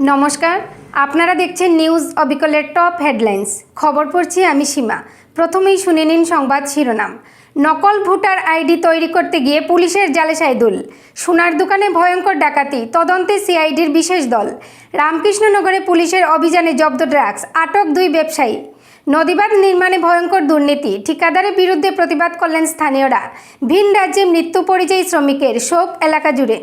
নমস্কার, আপনারা দেখছেন নিউজ অবিকলের টপ হেডলাইন্স। খবর পড়ছি আমি সীমা। প্রথমেই শুনে নিন সংবাদ শিরোনাম। নকল ভোটার আইডি তৈরি করতে গিয়ে পুলিশের জালে সাইদুল। সোনার দোকানে ভয়ঙ্কর ডাকাতি, তদন্তে সিআইডির বিশেষ দল। রামকৃষ্ণনগরে পুলিশের অভিযানে জব্দ ড্রাগস, আটক দুই ব্যবসায়ী। নদীবাদ নির্মাণে ভয়ঙ্কর দুর্নীতি, ঠিকাদারের বিরুদ্ধে প্রতিবাদ করলেন স্থানীয়রা। ভিন রাজ্যে মৃত্যু পরিযায়ী শ্রমিকের শোক এলাকা জুড়ে।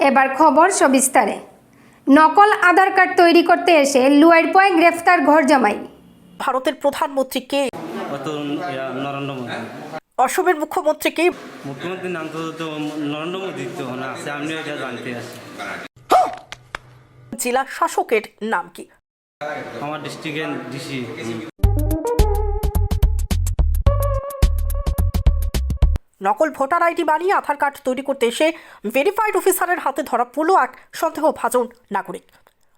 এবার খবর সবিস্তারে। নকল আধার কার্ড তৈরি করতে এসে লুয়াইরপয় গ্রেফতার ঘর জামাই। ভারতের প্রধানমন্ত্রী কে? নরেন্দ্র মোদী। অসমের মুখ্যমন্ত্রী কে? মুখ্যমন্ত্রীর নাম তো তো নরেন্দ্র মোদী তো না আছে আমি এটা জানতে আছি জেলা শাসকের নাম কি? আমার ডিস্ট্রিক্টের ডিসি। নকল ভোটার আইডি বানিয়ে আধার কার্ড তৈরি করতে এসে ভেরিফাইড অফিসারের হাতে ধরা পড়ল এক সন্দেহভাজন নাগরিক।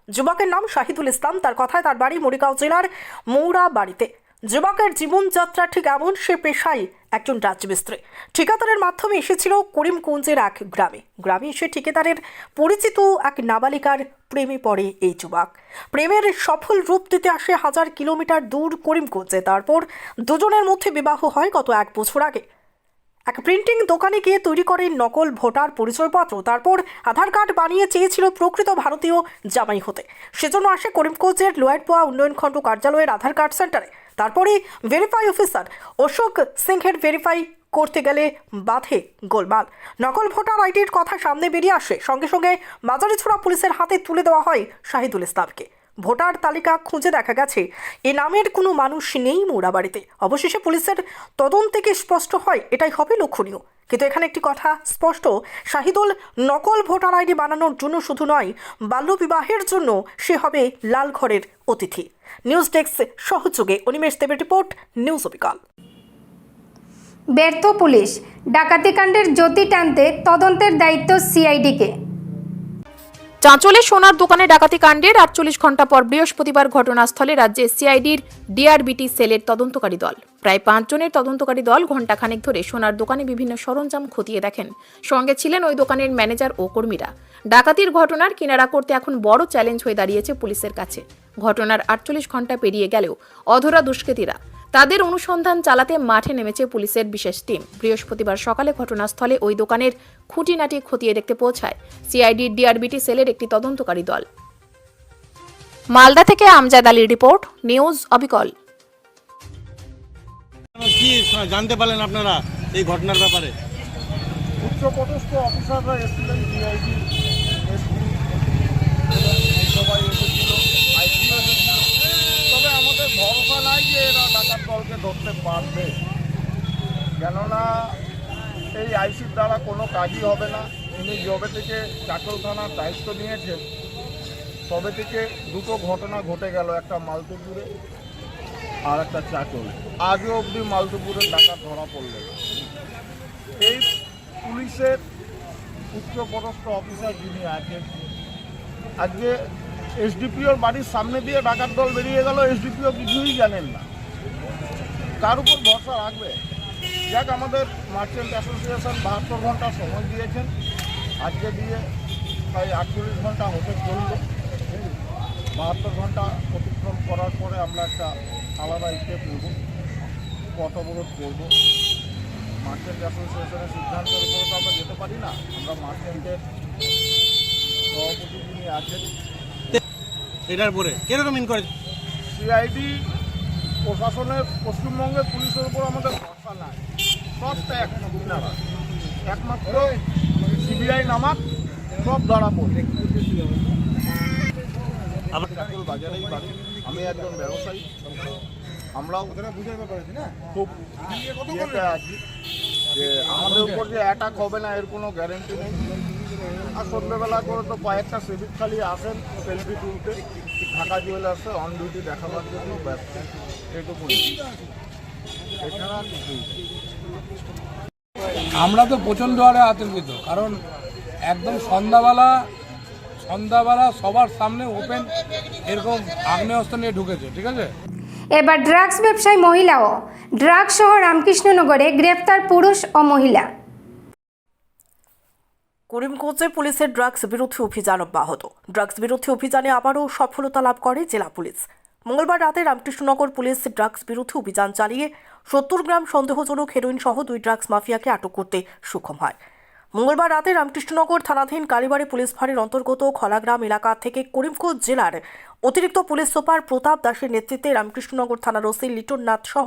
যুবকের নাম শাহিদুল ইসলাম, তার কথায় তার বাড়ি মরিগাঁও জেলার মৌরা বাড়িতে যুবকের জীবনযাত্রা ঠিক এমন, সে পেশায় একজন রাজমিস্ত্রি ঠিকাদারের মাধ্যমে এসেছিল করিমগঞ্জের এক গ্রামে। গ্রামে এসে ঠিকাদারের পরিচিত এক নাবালিকার প্রেমে পড়ে এই যুবক। প্রেমের সফল রূপ দিতে আসে হাজার কিলোমিটার দূর করিমগঞ্জে। তারপর দুজনের মধ্যে বিবাহ হয় গত এক বছর আগে। এক প্রিন্টিং দোকানে গিয়ে তৈরি করেন নকল ভোটার পরিচয়পত্র, তারপর আধার কার্ড বানিয়ে চেয়েছিল প্রকৃত ভারতীয় জামাই হতে। সেজন্য আসে করিমগঞ্জের লোয়ারপোয়া উন্নয়ন খণ্ড কার্যালয়ের আধার কার্ড সেন্টারে। তারপরে ভেরিফাই অফিসার অশোক সিংহের ভেরিফাই করতে গেলে বাধে গোলমাল। নকল ভোটার আইডির কথা সামনে বেরিয়ে আসে। সঙ্গে সঙ্গে মাজারি ছোড়া পুলিশের হাতে তুলে দেওয়া হয় শাহিদুল ইসলামকে। ভোটার তালিকা খুঁজে দেখা গেছে। এ নামের কোনো মানুষ নেই মোড়াবাড়িতে অবশেষে পুলিশের তদন্ত থেকে স্পষ্ট হয়, এটাই হবে লক্ষণীয়। কিন্তু এখানে একটি কথা স্পষ্ট, শাহিদুল নকল ভোটার আইডি বানানোর জন্য শুধু নয় বাল্যবিবাহের জন্য সে হবে লালঘরের অতিথি। নিউজ ডেস্ক সহযোগে অনিমেষ দেবের রিপোর্ট, নিউজ অবিকাল। ব্যর্থ পুলিশ, ডাকাতিকাণ্ডের জ্যোতি টানতে তদন্তের দায়িত্ব সিআইডিকে। চাঁচলে সোনার দোকানে ডাকাতি কাণ্ডের আটচল্লিশ ঘণ্টা পর বৃহস্পতিবার ঘটনাস্থলে রাজ্যে সিআইডির ডিআরবিটি সেলের তদন্তকারী দল। প্রায় পাঁচজনের তদন্তকারী দল ঘণ্টাখানেক ধরে সোনার দোকানে বিভিন্ন সরঞ্জাম খতিয়ে দেখেন। সঙ্গে ছিলেন ওই দোকানের ম্যানেজার ও কর্মীরা। ডাকাতির ঘটনার কিনারা করতে এখন বড় চ্যালেঞ্জ হয়ে দাঁড়িয়েছে পুলিশের কাছে। ঘটনার আটচল্লিশ ঘণ্টা পেরিয়ে গেলেও অধরা দুষ্কৃতীরা। তাদের অনুসন্ধান চালাতে মাঠে নেমেছে পুলিশের বিশেষ টিম। বৃহস্পতিবার সকালে ঘটনাস্থলে ওই দোকানের খুঁটিনাটি খতিয়ে দেখতে পৌঁছায় সিআইডির ডিআরবিটি সেলের একটি তদন্তকারী দল। মালদা থেকে আমজাদ আলীর রিপোর্ট নিউজ অবিকল। কি জানতে পারলেন আপনারা এই ঘটনার ব্যাপারে? উচ্চপদস্থ অফিসাররা এসেছিলেন ডিআইডি সবাই এসেছিল আইসি তবে আমাদের ভরসা নাই যে এরা ডাকাত দলকে ধরতে পারবে, কেননা এই আইসির দ্বারা কোনো কাজই হবে না উনি যবে থেকে চাকল থানার দায়িত্ব নিয়েছেন, তবে থেকে দুটো ঘটনা ঘটে গেল, একটা মালতুপুরে আর একটা চাকল আগে অবধি মালতুপুরের ডাকাত ধরা পড়ল না। এই পুলিশের উচ্চপদস্থ অফিসার যিনি আছেন, আজকে এসডিপিওর বাড়ির সামনে দিয়ে ডাকাত দল বেরিয়ে গেল, এসডিপিও কিছুই জানেন না। কার উপর ভরসা রাখবে। যাক, আমাদের মার্চেন্ট অ্যাসোসিয়েশন বাহাত্তর ঘণ্টা সময় দিয়েছেন। আজকে দিয়ে প্রায় আটচল্লিশ ঘণ্টা হতে চলল। বাহাত্তর ঘণ্টা অতিক্রম করার পরে আমরা একটা আলাদা স্টেপ নেব। পথ অবরোধ করব মার্চেন্ট অ্যাসোসিয়েশনের সিদ্ধান্তের উপরে তো আমরা যেতে পারি না। আমরা মার্চেন্টের সভাপতি যিনি আছেন এটার পরে কীরকম ইনকোয়ারি সিআইডি প্রশাসনের পশ্চিমবঙ্গের পুলিশের উপর আমাদের ভরসা নাই। সব ত্যাগ আপনারা একমাত্র সিবিআই নামাক সব ধরা আবার চাকুল বাজারেই বাড়ি আমি একজন ব্যবসায়ী। আমরাও খুব ইয়েতে আছি। যে আমাদের উপর যে অ্যাটাক হবে না এর কোনো গ্যারেন্টি নেই। আর সন্ধ্যেবেলা করে তো কয়েকটা সিভিক খালি আসেন সেলফি তুলতে। ঢাকা জুয়েলার্সে অন ডিউটি দেখাবার জন্য ব্যস্ত এইটুকুনি। এছাড়া কিছুই আমরা তো প্রচণ্ড হারে আতঙ্কিত কারণ একদম সন্ধ্যাবেলা সন্ধ্যাবেলা সবার সামনে ওপেন এরকম আগ্নেয়াস্ত্র নিয়ে ঢুকেছে ঠিক আছে? এবার ড্রাগস ব্যবসায়ী মহিলাও ড্রাগস সহ রামকৃষ্ণনগরে গ্রেফতার পুরুষ ও মহিলা। করিমগঞ্জে পুলিশের ড্রাগস বিরোধী অভিযান অব্যাহত। ড্রাগস বিরোধী অভিযানে আবারও সফলতা লাভ করে জেলা পুলিশ। মঙ্গলবার রাতে রামকৃষ্ণনগর পুলিশ ড্রাগস বিরোধী অভিযান চালিয়ে সত্তর গ্রাম সন্দেহজনক হেরোইন সহ দুই ড্রাগস মাফিয়াকে আটক করতে সক্ষম হয়। মঙ্গলবার রাতে রামকৃষ্ণনগর থানাধীন কালীবাড়ি পুলিশ ফাঁড়ির অন্তর্গত খলাগ্রাম এলাকা থেকে করিমগঞ্জ জেলার অতিরিক্ত পুলিশ সুপার প্রতাপ দাসের নেতৃত্বে রামকৃষ্ণনগর থানার ওসি লিটন নাথ সহ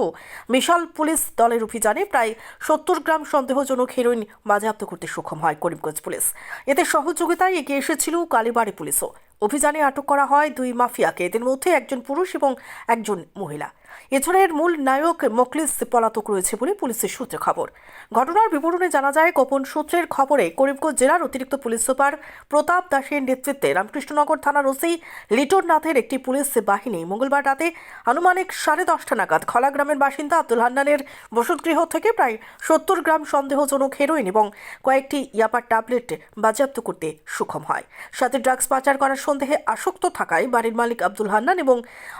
বিশাল পুলিশ দলের অভিযানে প্রায় সত্তর গ্রাম সন্দেহজনক হেরোইন বাজেয়াপ্ত করতে সক্ষম হয় করিমগঞ্জ পুলিশ। এতে সহযোগিতায় এগিয়ে এসেছিল কালীবাড়ি পুলিশও। অভিযানে আটক করা হয় দুই মাফিয়াকে। এদের মধ্যে একজন পুরুষ এবং একজন মহিলা। এছাড়া এর মূল নায়ক মকলিস পলাতক রয়েছে বলে পুলিশের সূত্রে খবর। ঘটনার বিবরণে জানা যায়, গোপন সূত্রের খবরে করিমগঞ্জ জেলার অতিরিক্ত পুলিশ সুপার প্রতাপ দাসের নেতৃত্বে রামকৃষ্ণনগর থানার ওসি লিটন নাথের একটি পুলিশ বাহিনী মঙ্গলবার রাতে আনুমানিক সাড়ে দশটা নাগাদ খলা গ্রামের বাসিন্দা আব্দুল হান্নানের বসতগৃহ থেকে প্রায় সত্তর গ্রাম সন্দেহজনক হেরোইন এবং কয়েকটি ইয়াপার ট্যাবলেট বাজেয়াপ্ত করতে সক্ষম হয়। সাথে ড্রাগস পাচার করার সন্দেহে আসক্ত থাকায় বাড়ির মালিক আব্দুল হান্নান এবং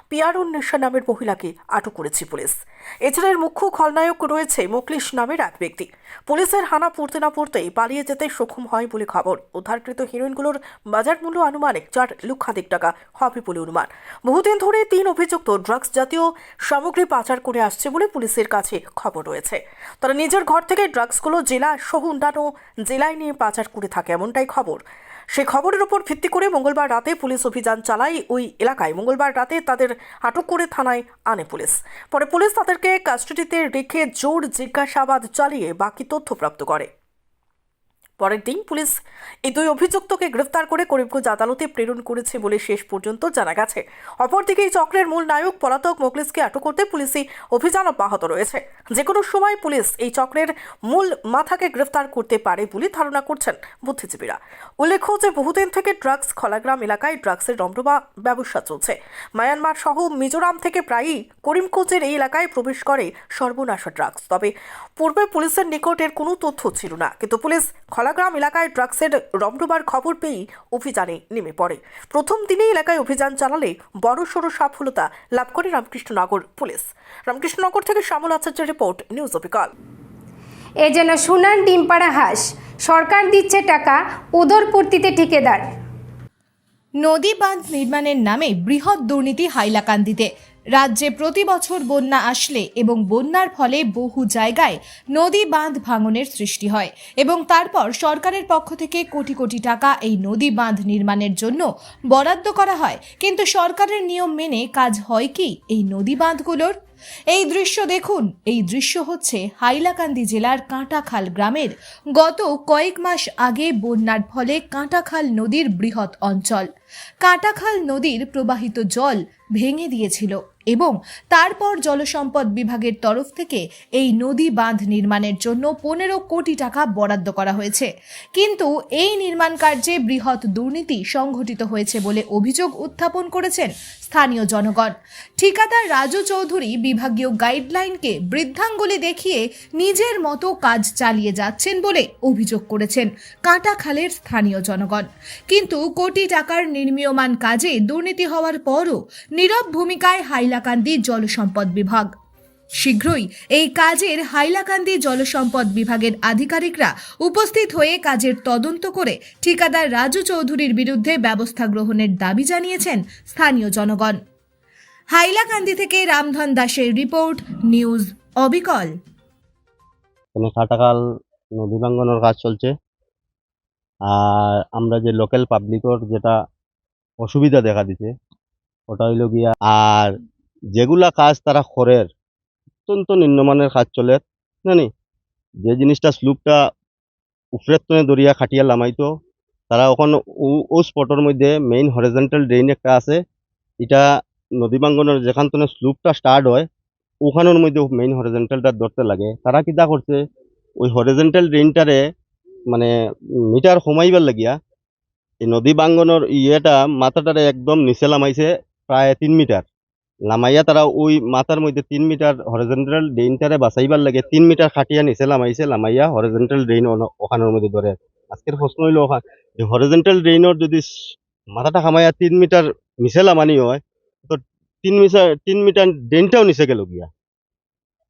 পিয়ারুন নিশা নামের মহিলাকে আটক করেছে পুলিশ। এছাড়া এর মুখ্য খলনায়ক রয়েছে মোকলিশ নামের এক ব্যক্তি। পুলিশের হানা পড়তে না পড়তেই পালিয়ে যেতে সক্ষম হয় বলে খবর। উদ্ধারকৃত হিরোইনগুলোর বাজার মূল্য আনুমানিক চার লক্ষাধিক টাকা, হবে বলে অনুমান। বহুদিন ধরে তিন অভিযুক্ত ড্রাগস জাতীয় সামগ্রী পাচার করে আসছে বলে পুলিশের কাছে খবর রয়েছে। তারা নিজের ঘর থেকে ড্রাগসগুলো জেলা সহ অন্যান্য জেলায় নিয়ে পাচার করে থাকে এমনটাই খবর। সে খবরের উপর ভিত্তি করে মঙ্গলবার রাতে পুলিশ অভিযান চালায় ওই এলাকায়। মঙ্গলবার রাতে তাদের আটক করে থানায় আনে পুলিশ। পরে পুলিশ তাদেরকে কাস্টডিতে রেখে জোর জিজ্ঞাসাবাদ চালিয়ে বাকি তথ্য প্রাপ্ত করে। পরের দিন পুলিশ এই দুই অভিযুক্তকে গ্রেফতার করে করিমগঞ্জ আদালতে প্রেরণ করেছে বলে শেষ পর্যন্ত জানা গেছে। অপরদিকে এই চক্রের মূল নায়ক পলাতক মোকলিসকে আটক করতে পুলিশি অভিযান অব্যাহত রয়েছে। যে কোনো সময় পুলিশ এই চক্রের মূল মাথাকে গ্রেফতার করতে পারে বলে ধারণা করছেন বুদ্ধিজীবীরা। উল্লেখ্য যে বহুদিন থেকে ড্রাগস খলাগ্রাম এলাকায় ড্রাগসের রমরমা ব্যবসা চলছে। মায়ানমার সহ মিজোরাম থেকে প্রায়ই করিমগঞ্জের এই এলাকায় প্রবেশ করে সর্বনাশা ড্রাগস। তবে পূর্বে পুলিশের নিকট এর কোনো তথ্য ছিল না। কিন্তু পুলিশ খলাগ্রাম এলাকায় ড্রাগসের রমরমার খবর পেয়েই অভিযানে নেমে পড়ে। প্রথম দিনেই এলাকায় অভিযান চালালে বড় সড়ো সফলতা লাভ করে রামকৃষ্ণনগর পুলিশ। রামকৃষ্ণনগর থেকে শ্যামল আচার্যের রিপোর্ট নিউজ অবিকাল এ যেন সোনার ডিমপাড়া হাঁস। সরকার দিচ্ছে টাকা উদরপূর্তিতে ঠিকাদার। নদী বাঁধ নির্মাণের নামে বৃহৎ দুর্নীতি হাইলাকান্দিতে। রাজ্যে প্রতি বছর বন্যা আসলে এবং বন্যার ফলে বহু জায়গায় নদী বাঁধ ভাঙনের সৃষ্টি হয় এবং তারপর সরকারের পক্ষ থেকে কোটি কোটি টাকা এই নদী বাঁধ নির্মাণের জন্য বরাদ্দ করা হয়। কিন্তু সরকারের নিয়ম মেনে কাজ হয় কি এই নদী বাঁধগুলোর? এই দৃশ্য দেখুন। এই দৃশ্য হচ্ছে হাইলাকান্দি জেলার কাঁটাখাল গ্রামের গত কয়েক মাস আগে বন্যার ফলে কাঁটাখাল নদীর বৃহৎ অঞ্চল। কাঁটাখাল নদীর প্রবাহিত জল ভেঙে দিয়েছিল এবং তারপর জলসম্পদ বিভাগের তরফ থেকে এই নদী বাঁধ নির্মাণের জন্য পনেরো কোটি টাকা বরাদ্দ করা হয়েছে। কিন্তু এই নির্মাণ কার্যে বৃহৎ দুর্নীতি সংঘটিত হয়েছে বলে অভিযোগ উত্থাপন করেছেন স্থানীয় জনগণ। ঠিকাদার রাজু চৌধুরী বিভাগীয় গাইডলাইনকে বৃদ্ধাঙ্গুলি দেখিয়ে নিজের মতো কাজ চালিয়ে যাচ্ছেন বলে অভিযোগ করেছেন কাঁটাখালের স্থানীয় জনগণ। কিন্তু কোটি টাকার নির্মীয়মান কাজে দুর্নীতি হওয়ার পরও নীরব ভূমিকায় হাইলাকান্দি জলসম্পদ বিভাগ। শীঘ্রই এই কাজের হাইলাকান্দি জলসম্পদ বিভাগের আধিকারিকরা উপস্থিত হয়ে কাজের তদন্ত করে ঠিকাদার রাজু চৌধুরীর বিরুদ্ধে ব্যবস্থা গ্রহণের দাবি জানিয়েছেন স্থানীয় জনগণ। হাইলাকান্দি থেকে রামধন দাসের রিপোর্ট, নিউজ অবিকল। কাটাকাল নদী ভাঙ্গনের কাজ চলছে। আর আমরা যে লোকাল পাবলিকর যেটা অসুবিধা দেখা দিছে। ওটা হইল গিয়া আর যেগুলা কাজ তারা খরের, অত্যন্ত নিম্নমানের কাজ চলে। জানি যে জিনিসটা স্লুপটা উপরের তনে দরিয়া খাটিয়া লামাইতো, তারা ওখানে ও- স্পটের মধ্যে মেইন হরিজেন্টাল ড্রেন একটা আছে। এটা নদী ভাঙ্গনের যেখান তনে স্লুপটা স্টার্ট হয়, ওখানের মধ্যে মেইন হরিজেন্টালটা ধরতে লাগে। তারা কিতা করছে? ওই হরিজেন্টাল ড্রেনটারে মানে মিটার কমাইবার লাগিয়া এই নদী বাঙ্গনের ইয়েটা মাথাটারে একদম নিচে লামাইছে প্রায় তিন মিটার। লামাইয়া তারা ওই মাথার মধ্যে তিন মিটার হরিজেন্টাল ড্রেনটারে বাঁচাইবার লাগে তিন মিটার খাটিয়া নিচে লামাইছে, লামাইয়া হরিজেন্টাল ড্রেন ওখানের মধ্যে ধরে আজকের প্রশ্ন হইল ওখান হরিজেন্টাল ড্রেনের যদি মাথাটা খামাইয়া তিন মিটার নিচে লামানি হয়, তো তিন মিটার তিন মিটার ড্রেনটাও নিচে গেল গিয়া।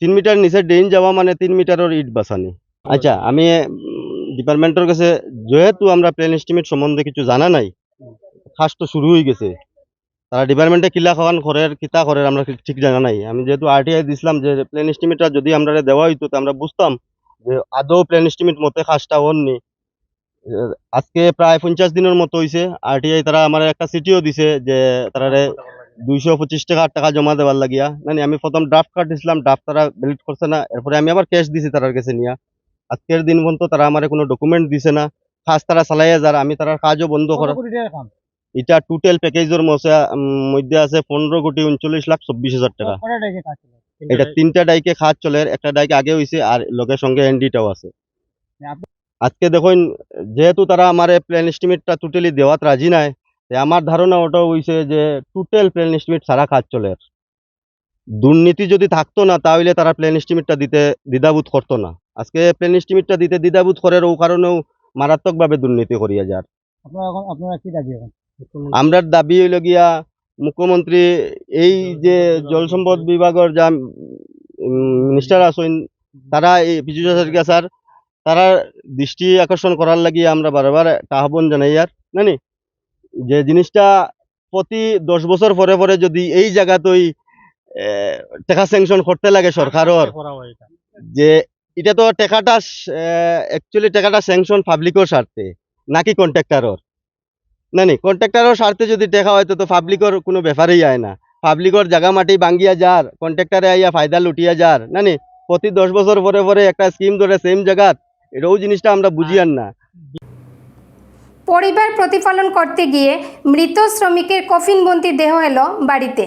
তিন মিটার নিচে ড্রেন যাওয়া মানে তিন মিটারের ইট বাঁচানি। আচ্ছা আমি ডিপার্টমেন্টের কাছে যেহেতু আমরা প্লেন এস্টিমেট সম্বন্ধে কিছু জানা নাই খাস তো শুরু হয়ে গেছে। তারা ডিপার্টমেন্টে কিলা খাওয়ান করে কিতা করে আমরা ঠিক- জানা নাই। আমি যেহেতু আরটিআই দিছিলাম যে প্লেন এস্টিমেটটা যদি আমরা দেওয়া হইতো, তো আমরা বুঝতাম যে আদৌ প্লেন এস্টিমেট মতে খাসটা হননি। আজকে প্রায় পঞ্চাশ দিনের মতো হয়েছে আরটিআই তারা আমার একটা চিঠিও দিছে যে তারা দুইশো পঁচিশ টাকা টাকা জমা দেওয়ার লাগিয়া। মানে আমি প্রথম ড্রাফট কার্ড দিছিলাম ড্রাফট তারা ভ্যালিড করছে না। এরপরে আমি আবার ক্যাশ দিছি তার কাছে নিয়া। আজকের দিন পর্যন্ত তারা আমার কোনো ডকুমেন্ট দিছে না। কাজ তারা চালাইয়া যার আমি তার কাজও বন্ধ করা এটা টোটাল প্যাকেজের মধ্যে আছে পনেরো কোটি উনচল্লিশ লাখ চব্বিশ হাজার টাকা। এটা তিনটা ডাইকে খাত চলে একটা ডাইকে আগে হইছে আর লোকের সঙ্গে এনডিটাও আছে। আজকে দেখুন যেহেতু তারা আমার প্ল্যান এস্টিমেটটা টোটালি দেওয়াত রাজি নাই আমার ধারণা ওটা হইছে যে টোটাল প্ল্যান এস্টিমেট সারা কাজ চলে দুর্নীতি যদি থাকতো না তাহলে তারা প্লেন এস্টিমেটটা দিতে দ্বিধাবোধ করতো না। আজকে প্ল্যান এস্টিমেটটা দিতে দ্বিধাবোধ করে ও কারণেও মারাত্মকভাবে দুর্নীতি করিয়া যার আমরার দাবি হইল গিয়া মুখ্যমন্ত্রী এই যে জল সম্পদ বিভাগের যা মিনিস্টার আছেন তারা এই পিছু হাজারিকা স্যার তারা দৃষ্টি আকর্ষণ করার লাগি আমরা বারবার আহ্বান জানাই আর নানি? যে জিনিসটা প্রতি দশ বছর পরে পরে যদি এই জায়গাতেই টাকা স্যাংশন করতে লাগে সরকারের। যে এটা তো টাকাটা অ্যাকচুয়ালি টাকাটা স্যাংশন পাবলিকের স্বার্থে নাকি কন্ট্রাক্টারর না নি কন্ট্রাক্টারও স্বার্থে যদি দেখা হয় তো তো পাবলিকর কোনো ব্যাপারই আয় না। পাবলিকর জায়গা মাটি ভাঙ্গিয়া যার কন্ট্রাক্টারে আইয়া ফায়দা লুটিয়া যার না নি? প্রতি দশ বছর পরে পরে একটা স্কিম ধরে সেম জায়গাত এটাও জিনিসটা আমরা বুঝিয়ান না। পরিবার প্রতিপালন করতে গিয়ে মৃত শ্রমিকের কফিনবন্দি দেহ এলো বাড়িতে।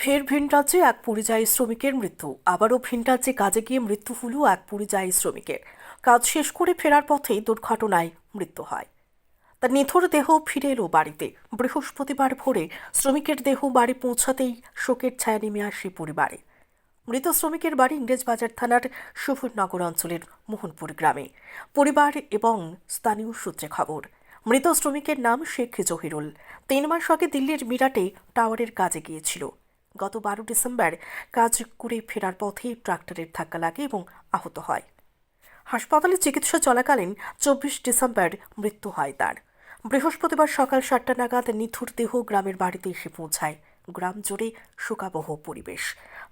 ফের ভিন রাজ্যে এক পরিযায়ী শ্রমিকের মৃত্যু। আবারও ভিন রাজ্যে কাজে গিয়ে মৃত্যু হল এক পরিযায়ী শ্রমিকের। কাজ শেষ করে ফেরার পথেই দুর্ঘটনায় মৃত্যু হয়। তার নিথর দেহ ফিরে এলো বাড়িতে। বৃহস্পতিবার ভোরে শ্রমিকের দেহ বাড়ি পৌঁছাতেই শোকের ছায়া নেমে আসে পরিবারে। মৃত শ্রমিকের বাড়ি ইংরেজবাজার থানার সুফুরনগর অঞ্চলের মোহনপুর গ্রামে। পরিবার এবং স্থানীয় সূত্রে খবর, মৃত শ্রমিকের নাম শেখ জহিরুল। তিন মাস আগে দিল্লির মিরাটে টাওয়ারের কাজে গিয়েছিল। গত বারো ডিসেম্বর কাজ করে ফেরার পথে ট্রাক্টরের ধাক্কা লাগে এবং আহত হয়। হাসপাতালে চিকিৎসা চলাকালীন চব্বিশ ডিসেম্বর মৃত্যু হয় তার। বৃহস্পতিবার সকাল সাতটা নাগাদ নিথুর দেহ গ্রামের বাড়িতে এসে পৌঁছায়। গ্রাম জুড়ে শোকাবহ পরিবেশ।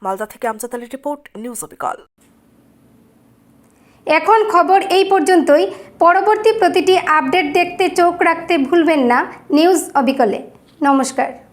মালদা থেকে আমজাদ আলীর রিপোর্ট, নিউজ অবিকল। এখন খবর এই পর্যন্তই। পরবর্তী প্রতিটি আপডেট দেখতে চোখ রাখতে ভুলবেন না। নিউজ অবিকলে। নমস্কার।